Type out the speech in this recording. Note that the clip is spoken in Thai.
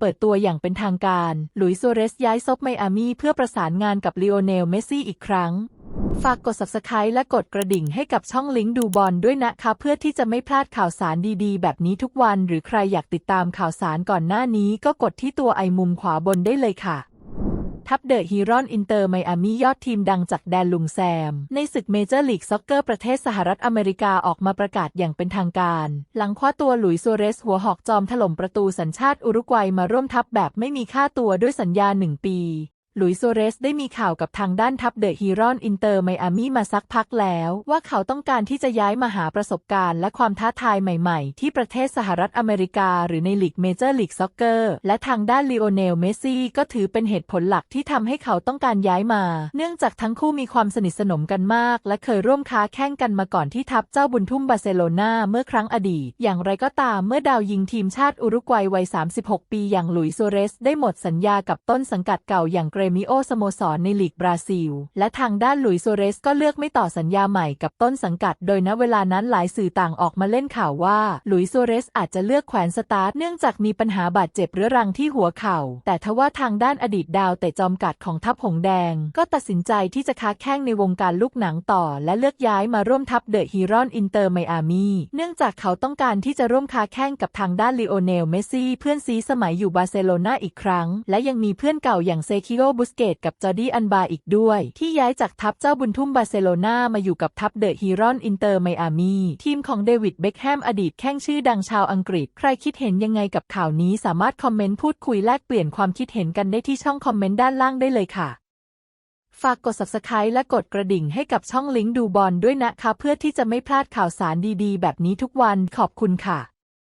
เปิดตัวอย่างเป็นทางการ หลุยส์โซเรสย้ายซบไมอามี่เพื่อประสานงานกับลีโอเนล เมสซี่อีกครั้ง ฝากกด subscribe และกดกระดิ่งให้กับช่องลิงก์ดูบอลด้วยนะคะ เพื่อที่จะไม่พลาดข่าวสารดีๆ แบบนี้ทุกวัน หรือใครอยากติดตามข่าวสารก่อนหน้านี้ ก็กดที่ตัวไอมุมขวาบนได้เลยค่ะ ทัพเดอะฮีรอนอินเตอร์ไมอามี่ยอดทีมดังจากแดนลุงแซม ในศึกเมเจอร์ลีกซ็อกเกอร์ประเทศสหรัฐอเมริกาออกมาประกาศอย่างเป็นทางการ หลังคว้าตัวหลุยส์โซเรสหัวหอกจอมถล่มประตูสัญชาติอุรุกวัยมาร่วมทัพแบบไม่มีค่าตัวด้วยสัญญาหนึ่งปี ลุยส์โซเรสได้มีข่าวกับทางด้านทัพเดอะฮีรอนอินเตอร์ไมอามี่มาสักพักแล้วว่าเขาต้องการที่จะย้ายมาหาประสบการณ์และความท้าทายใหม่ๆ ที่ประเทศสหรัฐอเมริกา หรือในลีกเมเจอร์ลีกซ็อกเกอร์และทางด้านลีโอเนลเมสซี่ก็ถือเป็นเหตุผลหลักที่ทำให้เขาต้องการย้ายมา เนื่องจากทั้งคู่มีความสนิทสนมกันมาก และเคยร่วมค้าแข่งกันมาก่อนที่ทัพเจ้าบุญทุ่มบาร์เซโลนาเมื่อครั้งอดีต อย่างไรก็ตามเมื่อดาวยิงทีมชาติอุรุกวัยวัย 36 ปีอย่างหลุยส์โซเรสได้หมดสัญญากับต้นสังกัดเก่าอย่างเกรมิโอสโมสรในลีกบราซิล และทางด้านหลุยโซเรสก็เลือกไม่ต่อสัญญาใหม่กับต้นสังกัด โดยณเวลานั้นหลายสื่อต่างออกมาเล่นข่าวว่าหลุยโซเรสอาจจะเลือกแขวนสตาร์ทเนื่องจากมีปัญหาบาดเจ็บเรื้อรังที่หัวเข่า แต่ทว่าทางด้านอดีตดาวเตะจอมกัดของทัพหงแดง ก็ตัดสินใจที่จะค้าแข้งในวงการลูกหนังต่อ และเลือกย้ายมาร่วมทัพเดอะฮีรอนอินเตอร์ไมอามีเนื่องจากเขาต้องการที่จะร่วมค้าแข่งกับทางด้านลีโอเนลเมสซี่เพื่อนซีสมัยอยู่บาร์เซโลนาอีกครั้ง และยังมีเพื่อนเก่าอย่างเซคิโอบุสเกตกับจอร์ดีอันบาอีกด้วย ที่ย้ายจากทัพเจ้าบุญทุ่มบาร์เซโลนามาอยู่กับทัพเดอะฮีรอนอินเตอร์ไมอามีทีมของเดวิดเบคแฮมอดีตแข้งชื่อดังชาวอังกฤษ ใครคิดเห็นยังไงกับข่าวนี้สามารถคอมเมนต์พูดคุยแลกเปลี่ยนความคิดเห็นกันได้ที่ช่องคอมเมนต์ด้านล่างได้เลยค่ะฝากกด subscribe และกดกระดิ่งให้กับช่องลิงก์ดูบอลด้วยนะคะ เพื่อที่จะไม่พลาดข่าวสารดีๆ แบบนี้ทุกวันขอบคุณค่ะ